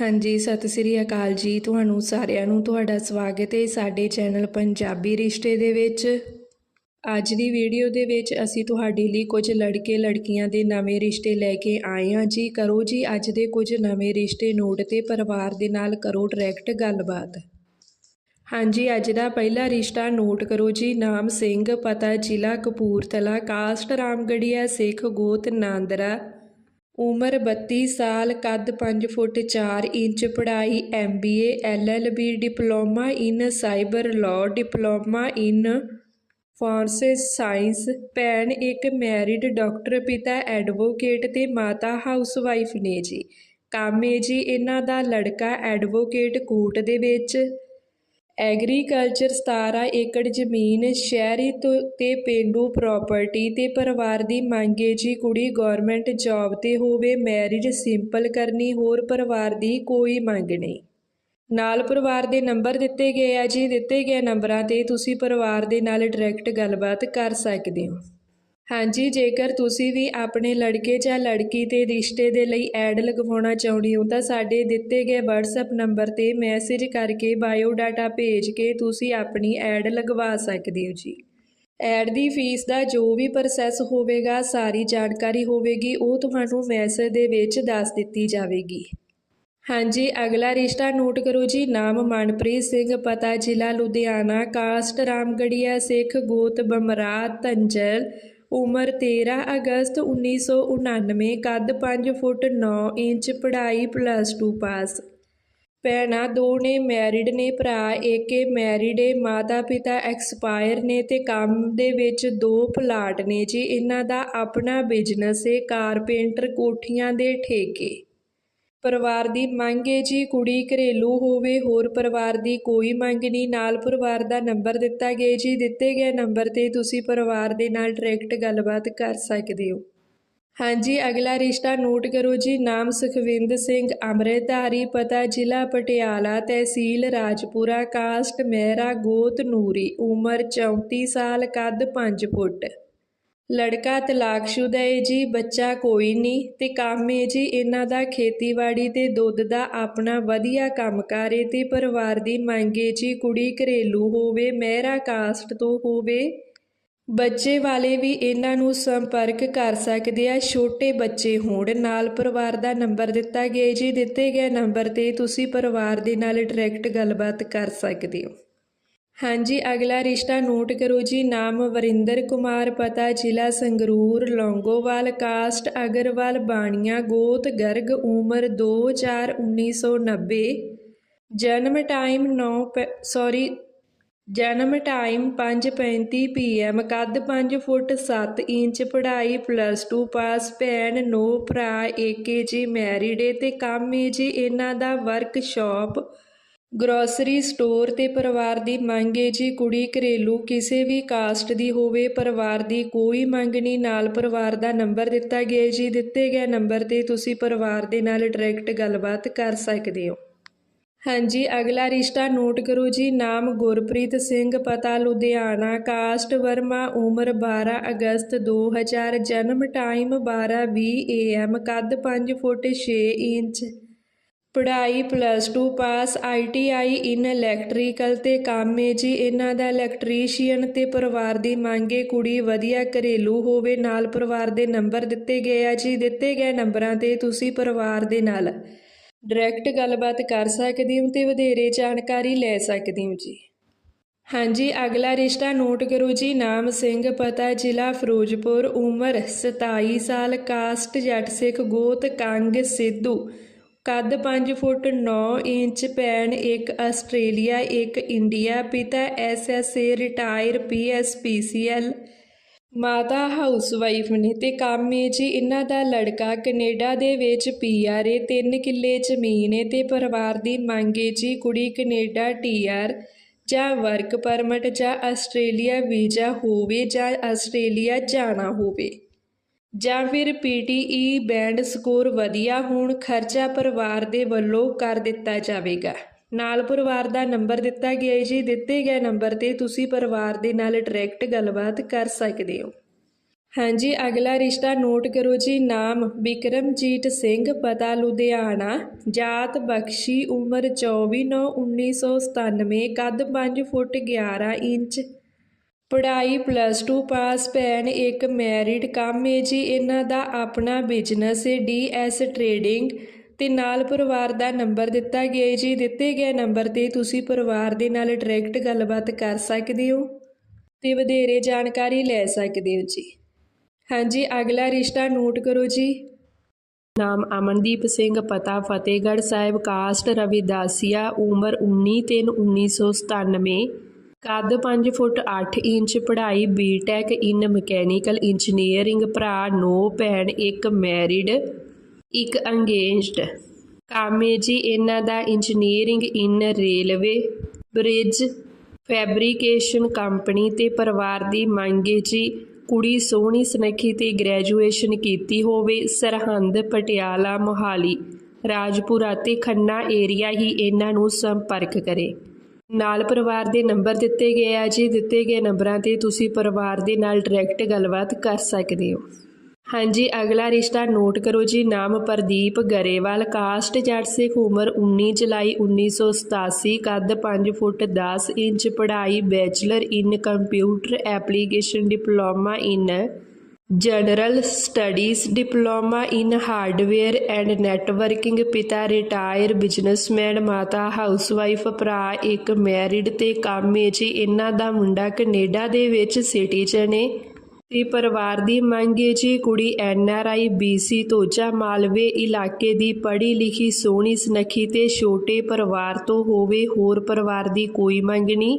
ਹਾਂਜੀ, ਸਤਿ ਸ੍ਰੀ ਅਕਾਲ ਜੀ। ਤੁਹਾਨੂੰ ਸਾਰਿਆਂ ਨੂੰ ਤੁਹਾਡਾ ਸਵਾਗਤ ਹੈ ਸਾਡੇ ਚੈਨਲ ਪੰਜਾਬੀ ਰਿਸ਼ਤੇ ਦੇ ਵਿੱਚ। ਅੱਜ ਦੀ ਵੀਡੀਓ ਦੇ ਵਿੱਚ ਅਸੀਂ ਤੁਹਾਡੇ ਲਈ ਕੁਝ ਲੜਕੇ ਲੜਕੀਆਂ ਦੇ ਨਵੇਂ ਰਿਸ਼ਤੇ ਲੈ ਕੇ ਆਏ ਹਾਂ ਜੀ। ਕਰੋ ਜੀ ਅੱਜ ਦੇ ਕੁਝ ਨਵੇਂ ਰਿਸ਼ਤੇ ਨੋਟ ਤੇ ਪਰਿਵਾਰ ਦੇ ਨਾਲ ਕਰੋ ਡਾਇਰੈਕਟ ਗੱਲਬਾਤ। ਹਾਂਜੀ, ਅੱਜ ਦਾ ਪਹਿਲਾ ਰਿਸ਼ਤਾ ਨੋਟ ਕਰੋ ਜੀ। ਨਾਮ ਸਿੰਘ, ਪਤਾ ਜ਼ਿਲ੍ਹਾ ਕਪੂਰਥਲਾ, ਕਾਸਟ ਰਾਮਗੜੀਆ, ਸਿੱਖ ਗੋਤ, ਨਾਂਦਰਾ। ਉਮਰ 32 ਸਾਲ ਕੱਦ ਪੰਜ ਫੁੱਟ ਚਾਰ ਇੰਚ ਪੜ੍ਹਾਈ MBA B diploma in cyber law, diploma in forensic science. ਭੈਣ ਇੱਕ ਮੈਰਿਡ ਡਾਕਟਰ, ਪਿਤਾ ਐਡਵੋਕੇਟ ਤੇ ਮਾਤਾ ਹਾਊਸਵਾਈਫ ਨੇ ਜੀ। ਕੰਮ ਜੀ ਇਹਨਾਂ ਦਾ ਲੜਕਾ ਐਡਵੋਕੇਟ ਕੋਰਟ ਦੇ ਵਿੱਚ। ਐਗਰੀਕਲਚਰ 17 ਏਕੜ ਜ਼ਮੀਨ ਸ਼ਹਿਰੀ ਤੋਂ ਤੇ ਪੇਂਡੂ ਪ੍ਰਾਪਰਟੀ ਤੇ ਪਰਿਵਾਰ ਦੀ ਮੰਗ ਹੈ ਜੀ। ਕੁੜੀ ਗਵਰਨਮੈਂਟ ਜੌਬ ਤੇ ਹੋਵੇ ਮੈਰਿਜ ਸਿੰਪਲ ਕਰਨੀ, ਹੋਰ ਪਰਿਵਾਰ ਦੀ ਕੋਈ ਮੰਗ ਨਹੀਂ। ਨਾਲ ਪਰਿਵਾਰ ਦੇ ਨੰਬਰ ਦਿੱਤੇ ਗਏ ਆ ਜੀ। ਦਿੱਤੇ ਗਏ ਨੰਬਰਾਂ ਤੇ ਤੁਸੀਂ ਪਰਿਵਾਰ ਦੇ ਨਾਲ ਡਾਇਰੈਕਟ ਗੱਲਬਾਤ ਕਰ ਸਕਦੇ ਹੋ। ਹਾਂਜੀ, ਜੇਕਰ ਤੁਸੀਂ ਵੀ ਆਪਣੇ ਲੜਕੇ ਜਾਂ ਲੜਕੀ ਤੇ ਰਿਸ਼ਤੇ ਦੇ ਲਈ ਐਡ ਲਗਵਾਉਣਾ ਚਾਹੁੰਦੇ ਹੋ, ਤਾਂ ਸਾਡੇ ਦਿੱਤੇ ਗਏ WhatsApp ਨੰਬਰ ਤੇ ਮੈਸੇਜ ਕਰਕੇ ਬਾਇਓ ਡਾਟਾ ਭੇਜ ਕੇ ਤੁਸੀਂ ਆਪਣੀ ਐਡ ਲਗਵਾ ਸਕਦੇ ਹੋ ਜੀ। ਐਡ ਦੀ ਫੀਸ ਦਾ ਜੋ ਵੀ ਪ੍ਰੋਸੈਸ ਹੋਵੇਗਾ, ਸਾਰੀ ਜਾਣਕਾਰੀ ਹੋਵੇਗੀ, ਉਹ ਤੁਹਾਨੂੰ ਮੈਸੇਜ ਦੇ ਵਿੱਚ ਦੱਸ ਦਿੱਤੀ ਜਾਵੇਗੀ। ਹਾਂਜੀ, ਅਗਲਾ ਰਿਸ਼ਤਾ ਨੋਟ ਕਰੋ ਜੀ, ਨਾਮ ਮਨਪ੍ਰੀਤ ਸਿੰਘ, ਪਤਾ ਜ਼ਿਲ੍ਹਾ ਲੁਧਿਆਣਾ, ਕਾਸਟ ਰਾਮਗੜੀਆ, ਸਿੱਖ ਗੋਤ ਬਮਰਾ ਤੰਜਲ ਉਮਰ 13 ਅਗਸਤ 1999 ਕੱਦ 5 ਫੁੱਟ 9 ਇੰਚ, ਪੜ੍ਹਾਈ ਪਲੱਸ 2 ਪਾਸ ਭੈਣਾਂ ਦੋ ਨੇ ਮੈਰਿਡ ਨੇ, ਭਰਾ ਏਕੇ ਮੈਰਿਡ ਏ ਮਾਤਾ ਪਿਤਾ ਐਕਸਪਾਇਰ ਨੇ ਤੇ ਕੰਮ ਦੇ ਵਿੱਚ ਦੋ ਪਲਾਟ ਨੇ ਜੀ। ਇਹਨਾਂ ਦਾ ਆਪਣਾ ਬਿਜ਼ਨਸ ਏ ਕਾਰਪੈਂਟਰ ਕੋਠੀਆਂ ਦੇ ਠੇਕੇ। ਪਰਿਵਾਰ ਦੀ ਮੰਗ ਹੈ ਜੀ, ਕੁੜੀ ਘਰੇਲੂ ਹੋਵੇ, ਹੋਰ ਪਰਿਵਾਰ ਦੀ ਕੋਈ ਮੰਗ ਨਹੀਂ। ਨਾਲ ਪਰਿਵਾਰ ਦਾ ਨੰਬਰ ਦਿੱਤਾ ਗਿਆ ਜੀ। ਦਿੱਤੇ ਗਏ ਨੰਬਰ ਤੇ ਤੁਸੀਂ ਪਰਿਵਾਰ ਦੇ ਨਾਲ ਡਾਇਰੈਕਟ ਗੱਲਬਾਤ ਕਰ ਸਕਦੇ ਹੋ। ਹਾਂਜੀ, ਅਗਲਾ ਰਿਸ਼ਤਾ ਨੋਟ ਕਰੋ ਜੀ। ਨਾਮ ਸੁਖਵਿੰਦ ਸਿੰਘ, ਅੰਮ੍ਰਿਤਧਾਰੀ, ਪਤਾ ਜ਼ਿਲ੍ਹਾ ਪਟਿਆਲਾ, ਤਹਿਸੀਲ ਰਾਜਪੁਰਾ, ਕਾਸਟ, ਮਹਿਰਾ, ਗੋਤ ਨੂਰੀ, ਉਮਰ 34 ਸਾਲ, ਕੱਦ 5 ਫੁੱਟ। ਲੜਕਾ ਤਲਾਕਸ਼ੁਦਾ ਏ ਜੀ, ਬੱਚਾ ਕੋਈ ਨਹੀਂ ਤੇ ਕੰਮ ਏ ਜੀ, ਇਹਨਾਂ ਦਾ ਖੇਤੀਬਾੜੀ ਤੇ ਦੁੱਧ ਦਾ ਆਪਣਾ ਵਧੀਆ ਕੰਮਕਾਰ ਹੈ ਤੇ ਪਰਿਵਾਰ ਦੀ ਮੰਗ ਏ ਜੀ, ਕੁੜੀ ਘਰੇਲੂ ਹੋਵੇ, ਮਹਿਰਾ ਕਾਸਟ ਤੋਂ ਹੋਵੇ। ਬੱਚੇ ਵਾਲੇ ਵੀ ਇਹਨਾਂ ਨੂੰ ਸੰਪਰਕ ਕਰ ਸਕਦੇ ਆ, ਛੋਟੇ ਬੱਚੇ ਹੋਣ, ਨਾਲ ਪਰਿਵਾਰ ਦਾ ਨੰਬਰ ਦਿੱਤਾ ਗਿਆ ਜੀ, ਦਿੱਤੇ ਗਏ ਨੰਬਰ ਤੇ ਤੁਸੀਂ ਪਰਿਵਾਰ ਦੇ ਨਾਲ ਡਾਇਰੈਕਟ ਗੱਲਬਾਤ ਕਰ ਸਕਦੇ ਹੋ। ਹਾਂਜੀ, ਅਗਲਾ ਰਿਸ਼ਤਾ ਨੋਟ ਕਰੋ ਜੀ। ਨਾਮ ਵਰਿੰਦਰ ਕੁਮਾਰ, ਪਤਾ ਜ਼ਿਲ੍ਹਾ ਸੰਗਰੂਰ, ਲੌਂਗੋਵਾਲ, ਕਾਸਟ ਅਗਰਵਾਲ, ਬਾਣੀਆਂ, ਗੋਤ, ਗਰਗ, ਉਮਰ 2/4/1990 ਜਨਮ ਟਾਈਮ 9 ਸੌਰੀ, ਜਨਮ ਟਾਈਮ 5:35 ਪੀਐਮ ਕੱਦ 5 ਫੁੱਟ 7 ਇੰਚ, ਪੜ੍ਹਾਈ ਪਲੱਸ 2 ਪਾਸ, ਭੈਣ ਨੋ ਭਰਾ ਏਕੇ ਜੀ, ਮੈਰਿਡ ਏ ਤੇ ਕੰਮ ਏ ਜੀ। ਇਹਨਾਂ ਦਾ ਵਰਕਸ਼ਾਪ ਗਰੋਸਰੀ ਸਟੋਰ ਤੇ ਪਰਿਵਾਰ ਦੀ ਮੰਗ ਏ ਜੀ ਕੁੜੀ ਘਰੇਲੂ ਕਿਸੇ ਵੀ ਕਾਸਟ ਦੀ ਹੋਵੇ, ਪਰਿਵਾਰ ਦੀ ਕੋਈ ਮੰਗ ਨਹੀਂ। ਨਾਲ ਪਰਿਵਾਰ ਦਾ ਨੰਬਰ ਦਿੱਤਾ ਗਿਆ ਜੀ। ਦਿੱਤੇ ਗਏ ਨੰਬਰ ਤੇ ਤੁਸੀਂ ਪਰਿਵਾਰ ਦੇ ਨਾਲ ਡਾਇਰੈਕਟ ਗੱਲਬਾਤ ਕਰ ਸਕਦੇ ਹੋ। ਹਾਂਜੀ, ਅਗਲਾ ਰਿਸ਼ਤਾ ਨੋਟ ਕਰੋ ਜੀ। ਨਾਮ ਗੁਰਪ੍ਰੀਤ ਸਿੰਘ, ਪਤਾ ਲੁਧਿਆਣਾ ਕਾਸਟ ਵਰਮਾ, ਉਮਰ 12 ਅਗਸਤ 2000 ਜਨਮ ਟਾਈਮ 12:20 ਏਐਮ ਕੱਦ 5 ਫੁੱਟ 6 ਇੰਚ। ਪੜ੍ਹਾਈ plus 2 pass ITI in electrical ਤੇ ਕੰਮ ਏ ਜੀ। ਇਹਨਾਂ ਦਾ ਇਲੈਕਟ੍ਰੀਸ਼ੀਅਨ ਤੇ ਪਰਿਵਾਰ ਦੀ ਮੰਗੇ ਕੁੜੀ ਵਧੀਆ ਘਰੇਲੂ ਹੋਵੇ, ਨਾਲ ਪਰਿਵਾਰ ਦੇ ਨੰਬਰ ਦਿੱਤੇ ਗਏ ਆ ਜੀ। ਦਿੱਤੇ ਗਏ ਨੰਬਰਾਂ ਤੇ ਤੁਸੀਂ ਪਰਿਵਾਰ ਦੇ ਨਾਲ ਡਾਇਰੈਕਟ ਗੱਲਬਾਤ ਕਰ ਸਕਦੇ ਹੋ ਤੇ ਵਧੇਰੇ ਜਾਣਕਾਰੀ ਲੈ ਸਕਦੇ ਹੋ ਜੀ। ਹਾਂਜੀ, ਅਗਲਾ ਰਿਸ਼ਤਾ ਨੋਟ ਕਰੋ ਜੀ। ਨਾਮ ਸਿੰਘ, ਪਤਾ ਜ਼ਿਲ੍ਹਾ ਫਿਰੋਜ਼ਪੁਰ, ਉਮਰ 27 ਸਾਲ, ਕਾਸਟ ਜੱਟ ਸਿੱਖ, ਗੋਤ ਕੰਗ ਸਿੱਧੂ। ਕੱਦ 5 ਫੁੱਟ 9 ਇੰਚ ਭੈਣ ਇੱਕ ਆਸਟ੍ਰੇਲੀਆ, ਇੱਕ ਇੰਡੀਆ ਪਿਤਾ ਐਸਐਸਏ ਰਿਟਾਇਰ ਪੀਐਸਪੀਸੀਐਲ ਮਾਤਾ ਹਾਊਸਵਾਈਫ ਨੇ ਤੇ ਕੰਮ ਏ ਜੀ ਇਹਨਾਂ ਦਾ ਲੜਕਾ ਕੈਨੇਡਾ ਦੇ ਵਿੱਚ ਪੀਆਰ ਏ 3 ਕਿੱਲੇ ਜ਼ਮੀਨ ਏ ਤੇ ਪਰਿਵਾਰ ਦੀ ਮੰਗ ਏ ਜੀ ਕੁੜੀ ਕੈਨੇਡਾ ਟੀਆਰ ਜਾਂ ਵਰਕ ਪਰਮਿਟ ਜਾਂ ਆਸਟ੍ਰੇਲੀਆ ਵੀਜ਼ਾ ਹੋਵੇ ਜਾਂ ਆਸਟ੍ਰੇਲੀਆ ਜਾਣਾ ਹੋਵੇ। ਜਾਂ ਫਿਰ ਪੀਟੀਈ ਬੈਂਡ ਸਕੋਰ ਵਧੀਆ ਹੋਣ, ਖਰਚਾ ਪਰਿਵਾਰ ਦੇ ਵੱਲੋਂ ਕਰ ਦਿੱਤਾ ਜਾਵੇਗਾ। ਨਾਲ ਪਰਿਵਾਰ ਦਾ ਨੰਬਰ ਦਿੱਤਾ ਗਿਆ ਹੈ ਜੀ। ਦਿੱਤੇ ਗਏ ਨੰਬਰ ਤੇ ਤੁਸੀਂ ਪਰਿਵਾਰ ਦੇ ਨਾਲ ਡਾਇਰੈਕਟ ਗੱਲਬਾਤ ਕਰ ਸਕਦੇ ਹੋ। ਹਾਂਜੀ, ਅਗਲਾ ਰਿਸ਼ਤਾ ਨੋਟ ਕਰੋ ਜੀ। ਨਾਮ ਵਿਕਰਮਜੀਤ ਸਿੰਘ, ਪਤਾ ਲੁਧਿਆਣਾ, ਜਾਤ ਬਖਸ਼ੀ, ਉਮਰ 24 ਨੌ 1997 ਕੱਦ 5 ਫੁੱਟ 11 ਇੰਚ ਪੜ੍ਹਾਈ ਪਲੱਸ 2 ਪਾਸ ਭੈਣ, ਇੱਕ ਮੈਰਿਡ ਕੰਮ ਹੈ ਜੀ। ਇਹਨਾਂ ਦਾ ਆਪਣਾ ਬਿਜ਼ਨਸ ਹੈ ਡੀਐਸ ਟਰੇਡਿੰਗ। ਤੇ ਨਾਲ ਪਰਿਵਾਰ ਦਾ ਨੰਬਰ ਦਿੱਤਾ ਗਿਆ ਹੈ ਜੀ। ਦਿੱਤੇ ਗਏ ਨੰਬਰ ਤੇ ਤੁਸੀਂ ਪਰਿਵਾਰ ਦੇ ਨਾਲ ਡਾਇਰੈਕਟ ਗੱਲਬਾਤ ਕਰ ਸਕਦੇ ਹੋ ਤੇ ਵਧੇਰੇ ਜਾਣਕਾਰੀ ਲੈ ਸਕਦੇ ਹੋ ਜੀ। ਹਾਂਜੀ, ਅਗਲਾ ਰਿਸ਼ਤਾ ਨੋਟ ਕਰੋ ਜੀ। ਨਾਮ ਅਮਨਦੀਪ ਸਿੰਘ ਪਤਾ, ਫਤਿਹਗੜ੍ਹ ਸਾਹਿਬ, ਕਾਸਟ ਰਵਿਦਾਸੀਆ, ਉਮਰ 19 ਤਿੰਨ 1997 ਕੱਦ 5 ਫੁੱਟ 8 ਇੰਚ, ਪੜ੍ਹਾਈ B Tech in mechanical engineering ਭਰਾ ਨੋ, ਭੈਣ ਇੱਕ ਮੈਰਿਡ ਇੱਕ ਅੰਗੇਜਡ ਕਾਮੇ ਜੀ, ਇਹਨਾਂ ਦਾ engineering in railway bridge fabrication company ਤੇ ਪਰਿਵਾਰ ਦੀ ਮੰਗ ਹੈ ਜੀ। ਕੁੜੀ ਸੋਹਣੀ, ਸੁਨੱਖੀ ਤੇ ਗ੍ਰੈਜੂਏਸ਼ਨ ਕੀਤੀ ਹੋਵੇ, ਸਰਹੰਦ, ਪਟਿਆਲਾ, ਮੋਹਾਲੀ, ਰਾਜਪੁਰਾ ਤੇ ਖੰਨਾ ਏਰੀਆ ਹੀ ਇਹਨਾਂ ਨੂੰ ਸੰਪਰਕ ਕਰੇ। ਨਾਲ ਪਰਿਵਾਰ ਦੇ ਨੰਬਰ ਦਿੱਤੇ ਗਏ ਆ ਜੀ। ਦਿੱਤੇ ਗਏ ਨੰਬਰਾਂ ਤੇ ਤੁਸੀਂ ਪਰਿਵਾਰ ਦੇ ਨਾਲ ਡਾਇਰੈਕਟ ਗੱਲਬਾਤ ਕਰ ਸਕਦੇ ਹੋ। ਹਾਂਜੀ, ਅਗਲਾ ਰਿਸ਼ਤਾ ਨੋਟ ਕਰੋ ਜੀ। ਨਾਮ ਪ੍ਰਦੀਪ ਗਰੇਵਾਲ ਕਾਸਟ ਜੱਟ ਸਿੱਖ, ਉਮਰ 19 ਜੁਲਾਈ 1987 ਕੱਦ 5 ਫੁੱਟ 10 ਇੰਚ, ਪੜ੍ਹਾਈ bachelor in computer application diploma in general studies diploma in hardware and networking ਪਿਤਾ ਰਿਟਾਇਰ ਬਿਜ਼ਨਸਮੈਨ ਮਾਤਾ ਹਾਊਸਵਾਈਫ ਭਰਾ ਇੱਕ ਮੈਰਿਡ ਤੇ ਕਾਮੇ ਜੀ ਇਹਨਾਂ ਦਾ ਮੁੰਡਾ ਕੈਨੇਡਾ ਦੇ ਵਿੱਚ ਸਿਟੀਜ਼ਨ ਏ। ਤੇ ਪਰਿਵਾਰ ਦੀ ਮੰਗ ਹੈ ਜੀ ਕੁੜੀ ਐਨ ਆਰ ਆਈ ਬੀਸੀ ਤੋਜਾ ਮਾਲਵੇ ਇਲਾਕੇ ਦੀ ਪੜ੍ਹੀ ਲਿਖੀ, ਸੋਹਣੀ, ਸੁਨੱਖੀ ਤੇ ਛੋਟੇ ਪਰਿਵਾਰ ਤੋਂ ਹੋਵੇ ਹੋਰ ਪਰਿਵਾਰ ਦੀ ਕੋਈ ਮੰਗ ਨਹੀਂ।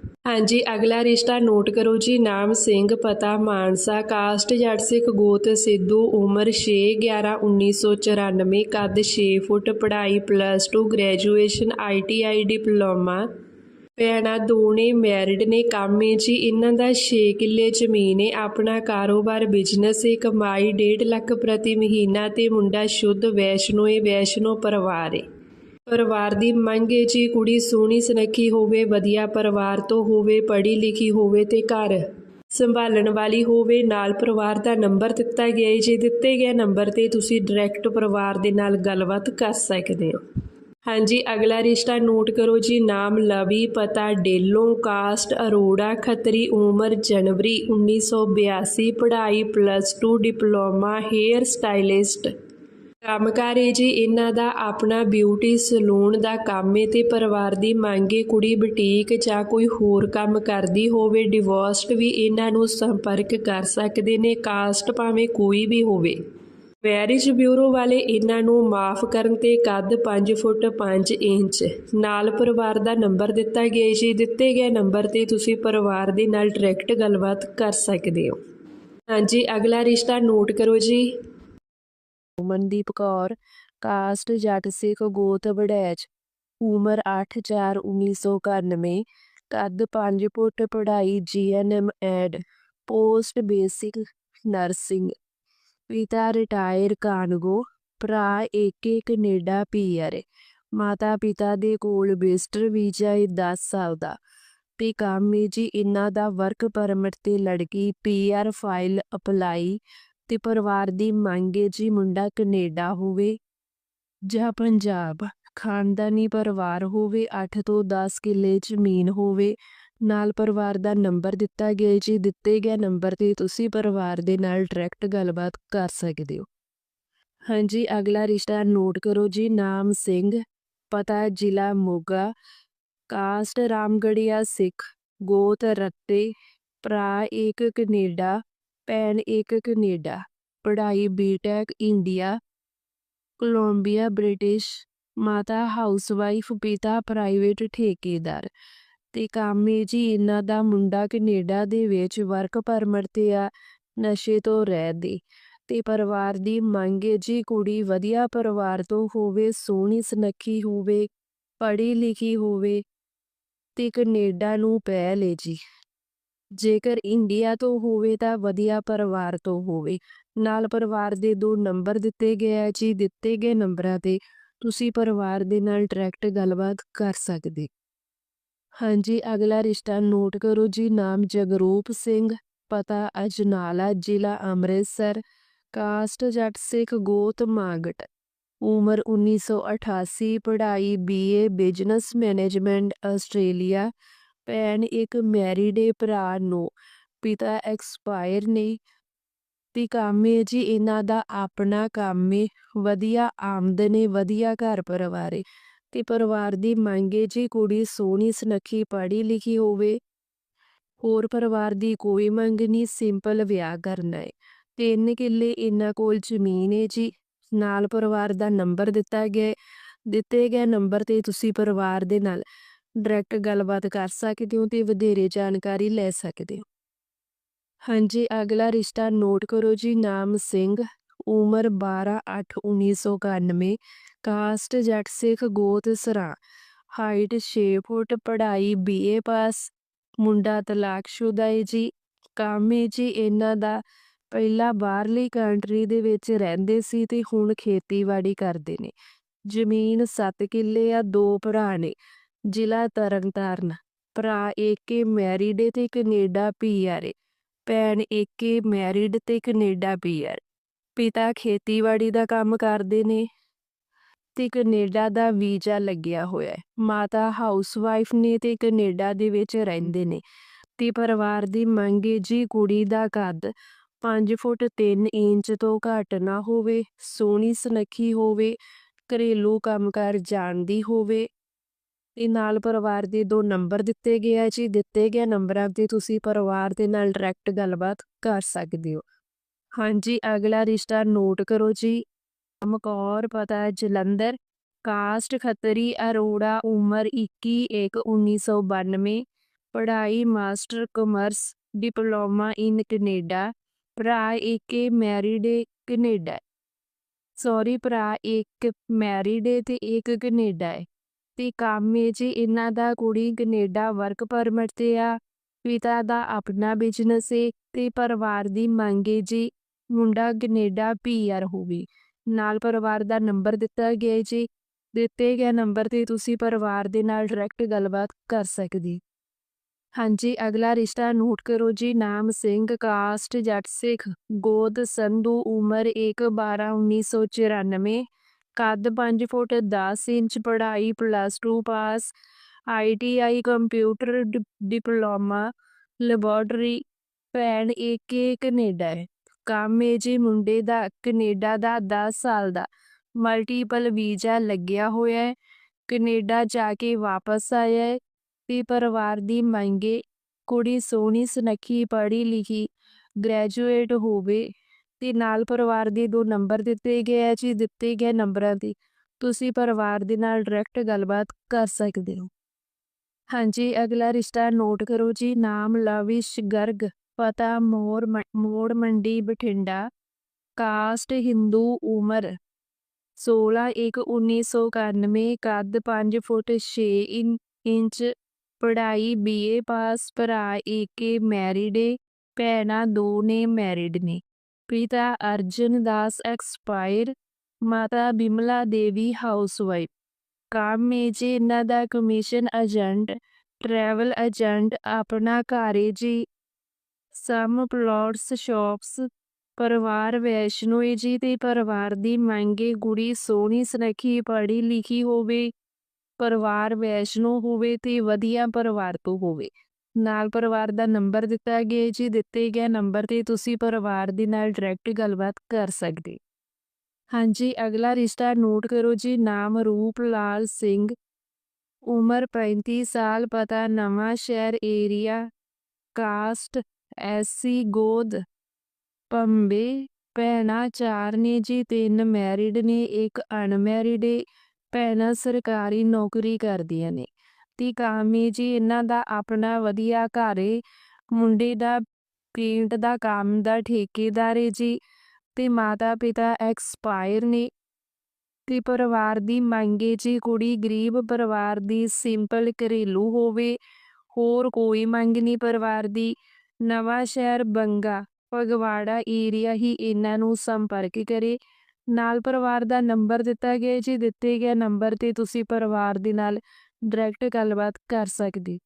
ਹਾਂਜੀ, ਅਗਲਾ ਰਿਸ਼ਤਾ ਨੋਟ ਕਰੋ ਜੀ। ਨਾਮ ਸਿੰਘ, ਪਤਾ ਮਾਨਸਾ, ਕਾਸਟ ਜੱਟ ਸਿੱਖ ਗੋਤ, ਸਿੱਧੂ, ਉਮਰ 6 11 1994 ਕੱਦ 6 ਫੁੱਟ, ਪੜ੍ਹਾਈ ਪਲੱਸ 2 ਗ੍ਰੈਜੂਏਸ਼ਨ ਆਈਟੀਆਈ ਡਿਪਲੋਮਾ। ਭੈਣਾਂ ਦੋਨੇ ਮੈਰਿਡ ਨੇ, ਕੰਮ ਹੈ ਜੀ। ਇਹਨਾਂ ਦਾ 6 ਕਿੱਲੇ ਜ਼ਮੀਨ ਹੈ ਆਪਣਾ ਕਾਰੋਬਾਰ ਬਿਜ਼ਨਸ ਹੈ ਕਮਾਈ 1.5 ਲੱਖ ਪ੍ਰਤੀ ਮਹੀਨਾ ਤੇ ਮੁੰਡਾ ਸ਼ੁੱਧ ਵੈਸ਼ਨੋ ਹੈ ਵੈਸ਼ਨੋ ਪਰਿਵਾਰ ਹੈ ਪਰਿਵਾਰ ਦੀ ਮੰਗ ਹੈ ਜੀ, ਕੁੜੀ ਸੋਹਣੀ ਸੁਨੱਖੀ ਹੋਵੇ, ਵਧੀਆ ਪਰਿਵਾਰ ਤੋਂ ਹੋਵੇ, ਪੜ੍ਹੀ ਲਿਖੀ ਹੋਵੇ ਤੇ ਘਰ ਸੰਭਾਲਣ ਵਾਲੀ ਹੋਵੇ, ਨਾਲ ਪਰਿਵਾਰ ਦਾ ਨੰਬਰ ਦਿੱਤਾ ਗਿਆ ਹੈ ਜੀ, ਦਿੱਤੇ ਗਏ ਨੰਬਰ ਤੇ ਤੁਸੀਂ ਡਾਇਰੈਕਟ ਪਰਿਵਾਰ ਦੇ ਨਾਲ ਗੱਲਬਾਤ ਕਰ ਸਕਦੇ ਹੋ। ਹਾਂਜੀ, ਅਗਲਾ ਰਿਸ਼ਤਾ ਨੋਟ ਕਰੋ ਜੀ, ਨਾਮ ਲਵੀ, ਪਤਾ ਡੇਲੋਂ ਕਾਸਟ ਅਰੋੜਾ, ਖੱਤਰੀ, ਉਮਰ, ਜਨਵਰੀ 1982 ਪੜ੍ਹਾਈ ਪਲੱਸ 2 ਡਿਪਲੋਮਾ ਹੇਅਰ ਸਟਾਈਲਿਸਟ ਕੰਮਕਾਰ ਹੈ ਜੀ, ਇਹਨਾਂ ਦਾ ਆਪਣਾ ਬਿਊਟੀ ਸਲੂਨ ਦਾ ਕੰਮ ਏ ਤੇ ਪਰਿਵਾਰ ਦੀ ਮੰਗੇ ਕੁੜੀ ਬੁਟੀਕ ਜਾਂ ਕੋਈ ਹੋਰ ਕੰਮ ਕਰਦੀ ਹੋਵੇ ਡਿਵੋਰਸਡ ਵੀ ਇਹਨਾਂ ਨੂੰ ਸੰਪਰਕ ਕਰ ਸਕਦੇ ਨੇ ਕਾਸਟ ਭਾਵੇਂ ਕੋਈ ਵੀ ਹੋਵੇ। ਮੈਰਿਜ ਬਿਊਰੋ ਵਾਲੇ ਇਹਨਾਂ ਨੂੰ ਮਾਫ ਕਰਨ ਤੇ ਕੱਦ 5 ਫੁੱਟ 5 ਇੰਚ। ਨਾਲ ਪਰਿਵਾਰ ਦਾ ਨੰਬਰ ਦਿੱਤਾ ਗਿਆ ਜੀ, ਦਿੱਤੇ ਗਏ ਨੰਬਰ ਤੇ ਤੁਸੀਂ ਪਰਿਵਾਰ ਦੇ ਨਾਲ ਡਾਇਰੈਕਟ ਗੱਲਬਾਤ ਕਰ ਸਕਦੇ ਹੋ। ਹਾਂਜੀ, ਅਗਲਾ ਰਿਸ਼ਤਾ ਨੋਟ ਕਰੋ ਜੀ। ਮਨਦੀਪ ਕੌਰ ਕਾਸਟ ਜੱਟ ਸਿੱਖ ਗੋਤ ਵੜੈਚ। ਉਮਰ 8/4/1991 ਕੱਦ 5 ਫੁੱਟ ਪੜ੍ਹਾਈ GNM add, post basic nursing. ਪਿਤਾ ਰਿਟਾਇਰ ਕਾਨਗੋ, ਭਰਾ ਏਕੇ ਕੈਨੇਡਾ ਪੀਆਰ ਮਾਤਾ ਪਿਤਾ ਦੇ ਕੋਲ ਵਿਜ਼ਟਰ ਵੀਜ਼ਾ ਹੈ 10 ਸਾਲ ਦਾ। ਤੇ ਕੰਮ ਜੀ ਇਹਨਾਂ ਦਾ ਵਰਕ ਪਰਮਿਟ ਤੇ ਲੜਕੀ ਪੀਆਰ ਫਾਈਲ ਅਪਲਾਈ ਤੇ ਪਰਿਵਾਰ ਦੀ ਮੰਗ ਹੈ ਜੀ ਮੁੰਡਾ ਕੈਨੇਡਾ ਹੋਵੇ ਜਾਂ ਪੰਜਾਬ। ਖਾਨਦਾਨੀ ਪਰਿਵਾਰ ਹੋਵੇ 8 ਤੋਂ 10 ਕਿੱਲੇ ਜ਼ਮੀਨ ਹੋਵੇ, ਨਾਲ ਪਰਿਵਾਰ ਦਾ ਨੰਬਰ ਦਿੱਤਾ ਗਿਆ ਜੀ। ਦਿੱਤੇ ਗਏ ਨੰਬਰ ਤੇ ਤੁਸੀਂ ਪਰਿਵਾਰ ਦੇ ਨਾਲ ਡਾਇਰੈਕਟ ਗੱਲਬਾਤ ਕਰ ਸਕਦੇ ਹੋ। ਹਾਂਜੀ, ਅਗਲਾ ਰਿਸ਼ਤਾ ਨੋਟ ਕਰੋ ਜੀ। ਨਾਮ ਸਿੰਘ, ਪਤਾ ਜ਼ਿਲ੍ਹਾ ਮੋਗਾ। ਕਾਸਟ ਰਾਮਗੜੀਆ ਸਿੱਖ, ਗੋਤ ਰੱਤੇ, ਭਰਾ ਇੱਕ ਕੈਨੇਡਾ। ਭੈਣ ਇੱਕ ਕੈਨੇਡਾ, ਪੜ੍ਹਾਈ B Tech India Columbia British ਮਾਤਾ ਹਾਊਸਵਾਈਫ ਪਿਤਾ ਪ੍ਰਾਈਵੇਟ ਠੇਕੇਦਾਰ। ਤੇ ਕੰਮ ਜੀ ਇਹਨਾਂ ਦਾ ਮੁੰਡਾ ਕੈਨੇਡਾ ਦੇ ਵਿੱਚ ਵਰਕ ਪਰਮਿਟ ਤੇ ਆ, ਨਸ਼ੇ ਤੋਂ ਰਹਿਤ ਦੀ। ਤੇ ਪਰਿਵਾਰ ਦੀ ਮੰਗ ਹੈ ਜੀ ਕੁੜੀ ਵਧੀਆ ਪਰਿਵਾਰ ਤੋਂ ਹੋਵੇ, ਸੋਹਣੀ ਸੁਨੱਖੀ ਹੋਵੇ, ਪੜ੍ਹੀ ਲਿਖੀ ਹੋਵੇ, ਤੇ ਕੈਨੇਡਾ ਨੂੰ ਪੈ ਲੈ ਜੀ। ਜੇਕਰ ਇੰਡੀਆ ਤੋਂ ਹੋਵੇ ਤਾਂ ਵਧੀਆ ਪਰਿਵਾਰ ਤੋਂ ਹੋਵੇ। ਨਾਲ ਪਰਿਵਾਰ ਦੇ ਦੋ ਨੰਬਰ ਦਿੱਤੇ ਗਏ ਆ ਜੀ, ਦਿੱਤੇ ਗਏ ਨੰਬਰਾਂ ਤੇ ਤੁਸੀਂ ਪਰਿਵਾਰ ਦੇ ਨਾਲ ਡਾਇਰੈਕਟ ਗੱਲਬਾਤ ਕਰ ਸਕਦੇ। ਹਾਂਜੀ, ਅਗਲਾ ਰਿਸ਼ਤਾ ਨੋਟ ਕਰੋ ਜੀ, ਨਾਮ ਜਗਰੂਪ ਸਿੰਘ, ਪਤਾ ਅਜਨਾਲਾ, ਜ਼ਿਲ੍ਹਾ ਅੰਮ੍ਰਿਤਸਰ, ਕਾਸਟ ਜੱਟ ਸਿੱਖ ਗੋਤ ਮਾਗਟ, ਉਮਰ 1988 ਪੜ੍ਹਾਈ ਬੀਏ ਬਿਜ਼ਨਸ ਮੈਨੇਜਮੈਂਟ ਆਸਟ੍ਰੇਲੀਆ ਭੈਣ ਇੱਕ ਮੈਰਿਡ ਏ ਭਰਾ ਨੂੰ ਪਿਤਾ ਐਕਸਪਾਇਰ ਨੇ ਤੇ ਕੰਮ ਹੈ ਜੀ ਇਹਨਾਂ ਦਾ ਆਪਣਾ ਕੰਮ ਹੈ ਵਧੀਆ ਆਮਦਨ ਹੈ ਵਧੀਆ ਘਰ ਪਰਿਵਾਰ ਹੈ ਤੇ ਪਰਿਵਾਰ ਦੀ ਮੰਗ ਹੈ ਜੀ ਕੁੜੀ ਸੋਹਣੀ, ਸੁਨੱਖੀ, ਪੜ੍ਹੀ ਲਿਖੀ ਹੋਵੇ, ਹੋਰ ਪਰਿਵਾਰ ਦੀ ਕੋਈ ਮੰਗ ਨਹੀਂ, ਸਿੰਪਲ ਵਿਆਹ ਕਰਨਾ ਹੈ ਤਿੰਨ ਕਿੱਲੇ ਇਹਨਾਂ ਕੋਲ ਜ਼ਮੀਨ ਹੈ ਜੀ, ਨਾਲ ਪਰਿਵਾਰ ਦਾ ਨੰਬਰ ਦਿੱਤਾ ਗਿਆ ਦਿੱਤੇ ਗਏ ਨੰਬਰ ਤੇ ਤੁਸੀਂ ਪਰਿਵਾਰ ਦੇ ਨਾਲ ਡਾਇਰੈਕਟ ਗੱਲਬਾਤ ਕਰ ਸਕਦੇ ਹੋ ਤੇ ਵਧੇਰੇ ਜਾਣਕਾਰੀ ਲੈ ਸਕਦੇ ਹੋ। ਹਾਂਜੀ, ਅਗਲਾ ਰਿਸ਼ਤਾ ਨੋਟ ਕਰੋ ਜੀ, ਨਾਮ ਸਿੰਘ, ਉਮਰ 12/8/1991 ਕਾਸਟ ਜੱਟ ਸਿੱਖ ਗੋਤ ਸਰਾ, ਹਾਈਟ 6 ਫੁੱਟ, ਪੜ੍ਹਾਈ ਬੀਏ ਪਾਸ, ਮੁੰਡਾ ਤਲਾਕਸ਼ੁਦਾ ਹੈ ਜੀ, ਕੰਮ ਹੈ ਜੀ ਇਹਨਾਂ ਦਾ, ਪਹਿਲਾਂ ਬਾਹਰਲੀ ਕੰਟਰੀ ਦੇ ਵਿੱਚ ਰਹਿੰਦੇ ਸੀ ਤੇ ਹੁਣ ਖੇਤੀਬਾੜੀ ਕਰਦੇ ਨੇ। ਜ਼ਮੀਨ 7 ਕਿੱਲੇ ਆ, ਦੋ ਭਰਾ ਨੇ। ਜ਼ਿਲ੍ਹਾ ਤਰਨਤਾਰਨ। ਭਰਾ ਏਕੇ ਮੈਰਿਡ ਤੇ ਕੈਨੇਡਾ ਪੀਆਰ। ਏ ਭੈਣ ਏਕੇ ਮੈਰਿਡ ਤੇ ਕੈਨੇਡਾ ਪੀਆਰ। ਪਿਤਾ ਖੇਤੀਬਾੜੀ ਦਾ ਕੰਮ ਕਰਦੇ ਨੇ ਤੇ ਕੈਨੇਡਾ ਦਾ ਵੀਜ਼ਾ ਲੱਗਿਆ ਹੋਇਆ ਹੈ। ਮਾਤਾ ਹਾਊਸਵਾਈਫ ਨੇ ਤੇ ਕੈਨੇਡਾ ਦੇ ਵਿੱਚ ਰਹਿੰਦੇ ਨੇ ਤੇ ਪਰਿਵਾਰ ਦੀ ਮੰਗ ਹੈ ਜੀ ਕੁੜੀ ਦਾ ਕੱਦ 5 ਫੁੱਟ 3 ਇੰਚ ਤੋਂ ਘੱਟ ਨਾ ਹੋਵੇ, ਸੋਹਣੀ ਸੁਨੱਖੀ ਹੋਵੇ, ਘਰੇਲੂ ਕੰਮਕਾਰ ਜਾਣਦੀ ਹੋਵੇ ਤੇ ਨਾਲ ਪਰਿਵਾਰ ਦੇ ਦੋ ਨੰਬਰ ਦਿੱਤੇ ਗਏ ਆ ਜੀ। ਦਿੱਤੇ ਗਏ ਨੰਬਰਾਂ ਤੇ ਤੁਸੀਂ ਪਰਿਵਾਰ ਦੇ ਨਾਲ ਡਾਇਰੈਕਟ ਗੱਲਬਾਤ ਕਰ ਸਕਦੇ ਹੋ। ਹਾਂਜੀ, ਅਗਲਾ ਰਿਸ਼ਤਾ ਨੋਟ ਕਰੋ ਜੀ। ਮਕੌਰ ਪਤਾ ਜਲੰਧਰ। ਕਾਸਟ ਖੱਤਰੀ, ਅਰੋੜਾ, ਉਮਰ 21 1 1992 ਪੜ੍ਹਾਈ, master commerce, diploma in Canada. ਭਰਾ ਏਕੇ, ਮੈਰਿਡ ਕੈਨੇਡਾ। ਸੌਰੀ, ਭਰਾ ਇੱਕ ਮੈਰਿਡ ਤੇ ਇੱਕ ਕੈਨੇਡਾ ਹੈ ਤੇ ਕੰਮ ਜੀ ਇਹਨਾਂ ਦਾ ਕੁੜੀ ਕੈਨੇਡਾ ਵਰਕ ਪਰਮਿਟ ਤੇ ਆ, ਪਿਤਾ ਦਾ ਆਪਣਾ ਬਿਜ਼ਨਸ ਏ ਤੇ ਪਰਿਵਾਰ ਦੀ ਮੰਗ ਏ ਜੀ ਮੁੰਡਾ ਕੈਨੇਡਾ ਪੀਆਰ ਹੋਵੇ। ਨਾਲ ਪਰਿਵਾਰ ਦਾ ਨੰਬਰ ਦਿੱਤਾ ਗਿਆ ਜੀ, ਦਿੱਤੇ ਗਏ ਨੰਬਰ ਤੇ ਤੁਸੀਂ ਪਰਿਵਾਰ ਦੇ ਨਾਲ ਡਾਇਰੈਕਟ ਗੱਲਬਾਤ ਕਰ ਸਕਦੇ। ਹਾਂਜੀ, ਅਗਲਾ ਰਿਸ਼ਤਾ ਨੋਟ ਕਰੋ ਜੀ, ਨਾਮ ਸਿੰਘ ਕਾਸਟ ਜੱਟ ਸਿੱਖ, ਗੋਦ, ਸੰਧੂ, ਉਮਰ 1 12 1994 ਕੱਦ 5 ਫੁੱਟ 10 ਇੰਚ ਪੜ੍ਹਾਈ plus 2 pass ITI computer diploma laboratory ਭੈਣ ਏਕੇ ਕੈਨੇਡਾ ਹੈ। ਕੰਮ ਹੈ ਜੀ ਮੁੰਡੇ ਦਾ, ਕੈਨੇਡਾ ਦਾ 10 ਸਾਲ ਦਾ। ਮਲਟੀਪਲ ਵੀਜ਼ਾ ਲੱਗਿਆ ਹੋਇਆ ਹੈ। ਕੈਨੇਡਾ ਜਾ ਕੇ ਵਾਪਸ ਆਇਆ ਹੈ ਤੇ ਪਰਿਵਾਰ ਦੀ ਮੰਗੇ ਕੁੜੀ ਸੋਹਣੀ ਸੁਨੱਖੀ ਪੜ੍ਹੀ ਲਿਖੀ ਗ੍ਰੈਜੂਏਟ ਹੋਵੇ। ਤੇ ਨਾਲ ਪਰਿਵਾਰ ਦੇ ਦੋ ਨੰਬਰ ਦਿੱਤੇ ਗਏ ਆ ਜੀ ਦਿੱਤੇ ਗਏ ਨੰਬਰਾਂ ਤੇ ਤੁਸੀਂ ਪਰਿਵਾਰ ਦੇ ਨਾਲ ਡਾਇਰੈਕਟ ਗੱਲਬਾਤ ਕਰ ਸਕਦੇ ਹੋ। ਹਾਂਜੀ, ਅਗਲਾ ਰਿਸ਼ਤਾ ਨੋਟ ਕਰੋ ਜੀ। ਨਾਮ ਲਵਿਸ਼ ਗਰਗ, ਪਤਾ ਮੋਰ ਮੋੜ ਮੰਡੀ, ਬਠਿੰਡਾ। ਕਾਸਟ ਹਿੰਦੂ ਉਮਰ 16 1 1991 ਕੱਦ 5 ਫੁੱਟ 6 ਇੰ- ਇੰਚ, ਪੜ੍ਹਾਈ ਬੀਏ ਪਾਸ ਭਰਾ ਏਕੇ ਮੈਰਿਡ ਏ, ਭੈਣਾਂ ਦੋ ਨੇ ਮੈਰਿਡ ਨੇ। ਪਿਤਾ ਅਰਜਨ ਦਾਸ ਐਕਸਪਾਇਰ ਮਾਤਾ ਬਿਮਲਾ ਦੇਵੀ ਹਾਊਸਵਾਈਫ ਕੰਮ ਹੈ ਇਹਨਾਂ ਦਾ ਕਮਿਸ਼ਨ ਏਜੰਟ ਟਰੈਵਲ ਏਜੰਟ ਆਪਣਾ ਘਰ ਹੈ ਜੀ ਸਮ ਪਲਾਟਸ ਸ਼ਾਪਸ ਪਰਿਵਾਰ ਵੈਸ਼ਨੋ ਜੀ ਤੇ ਪਰਿਵਾਰ ਦੀ ਮੰਗੇ ਗੁੜੀ ਸੋਹਣੀ ਸੁਨੱਖੀ ਪੜ੍ਹੀ ਲਿਖੀ ਹੋਵੇ ਪਰਿਵਾਰ ਵੈਸ਼ਨੋ ਹੋਵੇ ਤੇ ਵਧੀਆ ਪਰਿਵਾਰ ਤੋਂ ਹੋਵੇ ਨਾਲ ਪਰਿਵਾਰ ਦਾ ਨੰਬਰ ਦਿੱਤਾ ਗਿਆ ਜੀ, ਦਿੱਤੇ ਗਏ ਨੰਬਰ ਤੇ ਤੁਸੀਂ ਪਰਿਵਾਰ ਦੇ ਨਾਲ ਡਾਇਰੈਕਟ ਗੱਲਬਾਤ ਕਰ ਸਕਦੇ। ਹਾਂਜੀ, ਅਗਲਾ ਰਿਸ਼ਤਾ ਨੋਟ ਕਰੋ ਜੀ, ਨਾਮ ਰੂਪ ਲਾਲ ਸਿੰਘ, ਉਮਰ 35 ਸਾਲ, ਪਤਾ ਨਵਾਂ ਸ਼ਹਿਰ ਏਰੀਆ ਕਾਸਟ ਐਸੀ ਗੋਦ, ਪੰਬੇ, ਭੈਣਾਂ ਚਾਰ ਨੇ ਜੀ, ਤਿੰਨ ਮੈਰਿਡ ਨੇ, ਇੱਕ ਅਨਮੈਰਿਡ ਏ, ਭੈਣਾਂ ਸਰਕਾਰੀ ਨੌਕਰੀ ਕਰਦੀਆਂ ਨੇ। ਤੇ ਕਾਮੀ ਜੀ ਇਹਨਾਂ ਦਾ ਆਪਣਾ ਵਧੀਆ ਘਰ ਏ। ਮੁੰਡੇ ਦਾ ਪੇਂਟ ਦਾ ਕੰਮ ਦਾ ਠੇਕੇਦਾਰ ਏ ਜੀ ਤੇ ਮਾਤਾ ਪਿਤਾ ਐਕਸਪਾਇਰ ਨੇ। ਤੇ ਪਰਿਵਾਰ ਦੀ ਮੰਗ ਜੀ ਕੁੜੀ ਗਰੀਬ ਪਰਿਵਾਰ ਦੀ ਸਿੰਪਲ ਘਰੇਲੂ ਹੋਵੇ, ਹੋਰ ਕੋਈ ਮੰਗ ਨਹੀਂ ਪਰਿਵਾਰ ਦੀ। ਨਵਾਂ ਸ਼ਹਿਰ ਬੰਗਾ, ਫਗਵਾੜਾ ਏਰੀਆ ਹੀ ਇਹਨਾਂ ਨੂੰ ਸੰਪਰਕ ਕਰੇ। ਨਾਲ ਪਰਿਵਾਰ ਦਾ ਨੰਬਰ ਦਿੱਤਾ ਗਿਆ ਜੀ, ਦਿੱਤੇ ਗਿਆ ਨੰਬਰ ਤੇ ਤੁਸੀਂ ਪਰਿਵਾਰ ਦੇ ਨਾਲ ਡਾਇਰੈਕਟ ਗੱਲਬਾਤ ਕਰ ਸਕਦੀ।